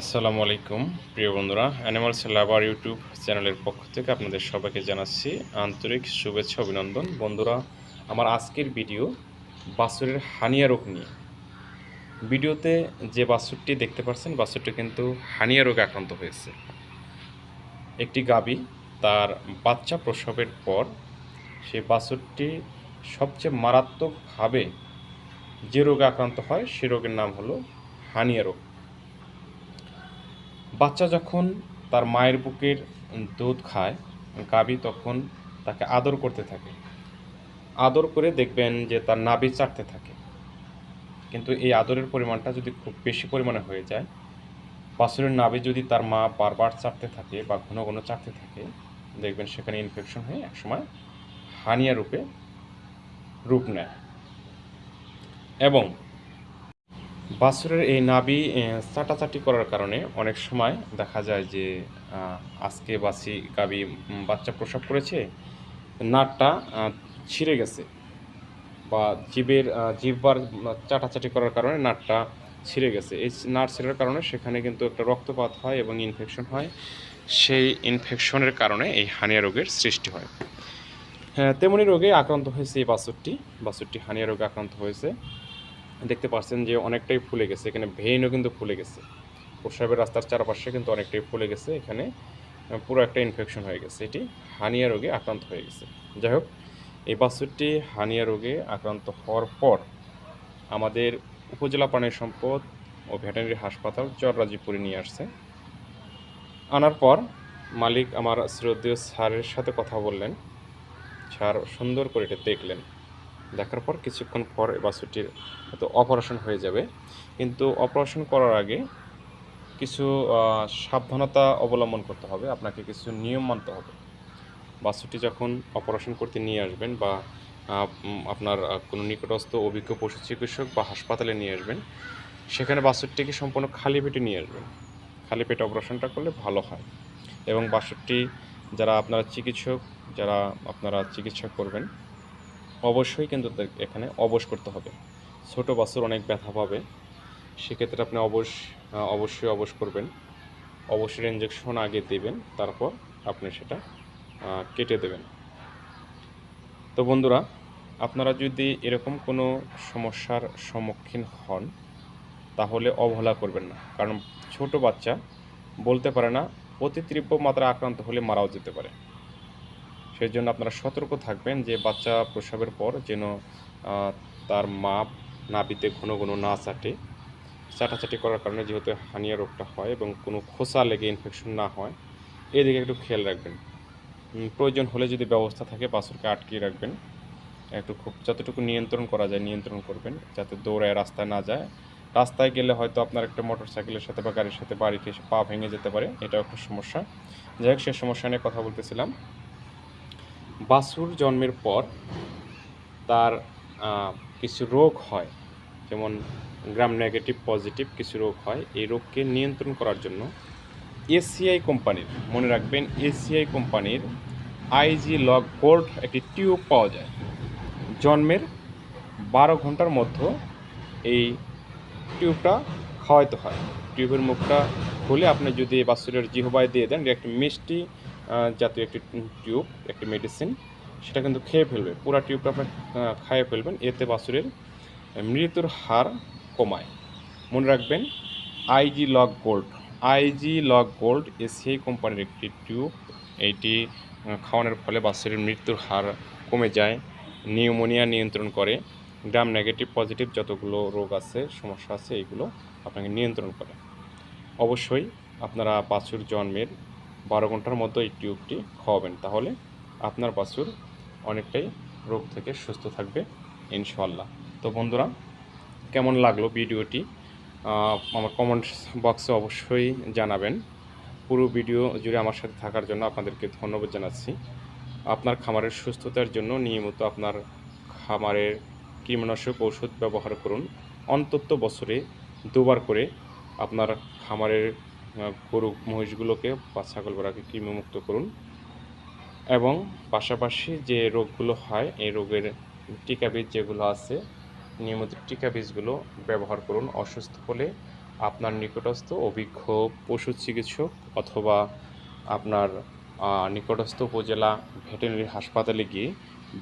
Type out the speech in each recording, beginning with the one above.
আসসালামু আলাইকুম, প্রিয় বন্ধুরা। অ্যানিমালস লাভার ইউটিউব চ্যানেলের পক্ষ থেকে আপনাদের সবাইকে জানাচ্ছি আন্তরিক শুভেচ্ছা, অভিনন্দন। বন্ধুরা, আমার আজকের ভিডিও বাছুরের হানিয়া রোগ নিয়ে। ভিডিওতে যে বাছুরটি দেখতে পাচ্ছেন, বাছুরটি কিন্তু হানিয়া রোগে আক্রান্ত হয়েছে। একটি গাবি তার বাচ্চা প্রসবের পর সেই বাছুরটি সবচেয়ে মারাত্মকভাবে যে রোগে আক্রান্ত হয়, সে রোগের নাম হলো হানিয়া রোগ। বাচ্চা যখন তার মায়ের বুকের দুধ খায়, গাভী তখন তাকে আদর করতে থাকে। আদর করে দেখবেন যে তার নাভি চাটতে থাকে। কিন্তু এই আদরের পরিমাণটা যদি খুব বেশি পরিমাণে হয়ে যায়, বাছুরের নাভি যদি তার মা বারবার চাটতে থাকে বা ঘন ঘন চাটতে থাকে, দেখবেন সেখানে ইনফেকশন হয়ে একসময় হানিয়া রূপে রূপ নেয়। এবং বাছুরের এই নাবি চাটাচাটি করার কারণে অনেক সময় দেখা যায় যে আজকে বাছি গাবি বাচ্চা প্রসব করেছে নাটটা ছিঁড়ে গেছে বা জীবের আহ, জিহ্বার চাটাচাটি করার কারণে নাটটা ছিঁড়ে গেছে। এই নাট ছিঁড়ার কারণে সেখানে কিন্তু একটা রক্তপাত হয় এবং ইনফেকশন হয়। সেই ইনফেকশনের কারণে এই হানিয়া রোগের সৃষ্টি হয়। হ্যাঁ তেমনি রোগে আক্রান্ত হয়েছে এই বাছুরটি বাছুরটি হানিয়া রোগে আক্রান্ত হয়েছে। দেখতে পাচ্ছেন যে অনেকটাই ফুলে গেছে। এখানে ভেইনও কিন্তু ফুলে গেছে। প্রস্রাবের রাস্তার চারপাশে কিন্তু অনেকটাই ফুলে গেছে। এখানে পুরো একটা ইনফেকশন হয়ে গেছে। এটি হানিয়া রোগে আক্রান্ত হয়ে গেছে। যাই হোক, এই বাছুরটি হানিয়া রোগে আক্রান্ত হওয়ার পর আমাদের উপজেলা প্রাণী সম্পদ ও ভেটেরিনারি হাসপাতাল চররাজিপুরে নিয়ে আসছে। আনার পর মালিক আমার শ্রদ্ধেয় স্যারের সাথে কথা বললেন। স্যার সুন্দর করে এটা দেখলেন। দেখার পর কিছুক্ষণ পর বাছুরটির হয়তো অপারেশন হয়ে যাবে। কিন্তু অপারেশন করার আগে কিছু সাবধানতা অবলম্বন করতে হবে। আপনাকে কিছু নিয়ম মানতে হবে। বাছুরটি যখন অপারেশন করতে নিয়ে আসবেন বা আপনার কোনো নিকটস্থ অভিজ্ঞ পশু চিকিৎসক বা হাসপাতালে নিয়ে আসবেন, সেখানে বাছুরটিকে সম্পূর্ণ খালি পেটে নিয়ে আসবেন। খালি পেটে অপারেশনটা করলে ভালো হয়। এবং বাছুরটি যারা আপনারা চিকিৎসক, যারা আপনারা চিকিৎসা করবেন অবশ্যই কিন্তু এখানে অবশ করতে হবে। ছোট বাছুর অনেক ব্যথা পাবে। সেক্ষেত্রে আপনি অবশ অবশ্যই অবশ করবেন। অবশ্যই ইঞ্জেকশন আগে দেবেন, তারপর আপনি সেটা কেটে দেবেন। তো বন্ধুরা, আপনারা যদি এরকম কোনো সমস্যার সম্মুখীন হন, তাহলে অবহেলা করবেন না। কারণ ছোট বাচ্চা বলতে পারে না অতি তীব্র মাত্রা আক্রান্ত হলে মারাও যেতে পারে। সেই জন্য আপনারা সতর্ক থাকবেন যে বাচ্চা প্রসবের পর যেন তার মা নাভিতে ঘন ঘন না চাটে। চাটাচাটি করার কারণে যেহেতু হানিয়া রোগটা হয় এবং কোনো খোসা লেগে ইনফেকশন না হয়, এদিকে একটু খেয়াল রাখবেন। প্রয়োজন হলে যদি ব্যবস্থা থাকে, বাছুরকে আটকিয়ে রাখবেন। একটু খুব, যতটুকু নিয়ন্ত্রণ করা যায়, নিয়ন্ত্রণ করবেন, যাতে দৌড়ায় রাস্তায় না যায়। রাস্তায় গেলে হয়তো আপনার একটা মোটর সাইকেলের সাথে বা গাড়ির সাথে বাড়িতে পা ভেঙে যেতে পারে, এটাও একটা সমস্যা। যাই হোক, সে সমস্যা নিয়ে কথা বলতেছিলাম। বাছুর জন্মের পর তার কিছু রোগ হয়। যেমন গ্রাম নেগেটিভ পজিটিভ কিছু রোগ হয়। এই রোগকে নিয়ন্ত্রণ করার জন্য এসিআই কোম্পানির, মনে রাখবেন এসিআই কোম্পানির আইজি লক গোল্ড একটি টিউব পাওয়া যায়। জন্মের বারো ঘণ্টার মধ্যে এই টিউবটা খাওয়াইতে হয়। টিউবের মুখটা খুলে আপনি যদি বাছুরের জিহবায় দিয়ে দেন একটি মিষ্টি জাতীয় একটি টিউব একটি মেডিসিন সেটা কিন্তু খেয়ে ফেলবে। পুরো টিউবটা আপনার খাইয়ে ফেলবেন। এতে বাছুরের মৃত্যুর হার কমায়। মনে রাখবেন IG lock gold IG lock gold ACI কোম্পানির একটি টিউব এইটি খাওয়ানোর ফলে বাছুরের মৃত্যুর হার কমে যায়, নিউমোনিয়া নিয়ন্ত্রণ করে। গ্রাম নেগেটিভ পজিটিভ যতগুলো রোগ আছে, সমস্যা আছে এইগুলো আপনাকে নিয়ন্ত্রণ করে। অবশ্যই আপনারা বাছুর জন্মের বারো ঘণ্টার মধ্যে এই টিউবটি খাওয়াবেন। তাহলে আপনার বাছুর অনেকটাই রোগ থেকে সুস্থ থাকবে ইনশাল্লাহ তো বন্ধুরা, কেমন লাগল ভিডিওটি? আমার কমেন্ট বক্সে অবশ্যই জানাবেন। পুরো ভিডিও জুড়ে আমার সাথে থাকার জন্য আপনাদেরকে ধন্যবাদ জানাচ্ছি। আপনার খামারের সুস্থতার জন্য নিয়মিত আপনার খামারের কীটনাশক ওষুধ ব্যবহার করুন। অন্তত বছরে দুবার করে আপনার খামারের গরু, মহিষগুলোকে বা ছাগল গড়াকে কৃমিমুক্ত করুন। এবং পাশাপাশি যে রোগগুলো হয়, এই রোগের টিকা বীজ যেগুলো আছে, নিয়মিত টিকা বীজগুলো ব্যবহার করুন। অসুস্থ হলে আপনার নিকটস্থ অভিজ্ঞ পশু চিকিৎসক অথবা আপনার নিকটস্থ উপজেলা ভেটেরিনারি হাসপাতালে গিয়ে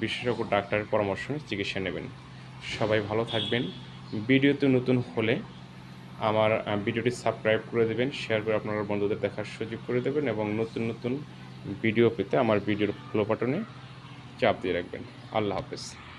বিশেষজ্ঞ ডাক্তারের পরামর্শ চিকিৎসা নেবেন। সবাই ভালো থাকবেন। ভিডিওতে নতুন হলে আমার ভিডিওটি সাবস্ক্রাইব করে দেবেন শেয়ার করে আপনার বন্ধুদের দেখার সুযোগ করে দেবেন এবং নতুন নতুন ভিডিও পেতে আমার ভিডিওর ফলো বাটনে চাপ দিয়ে রাখবেন। আল্লাহ হাফেজ।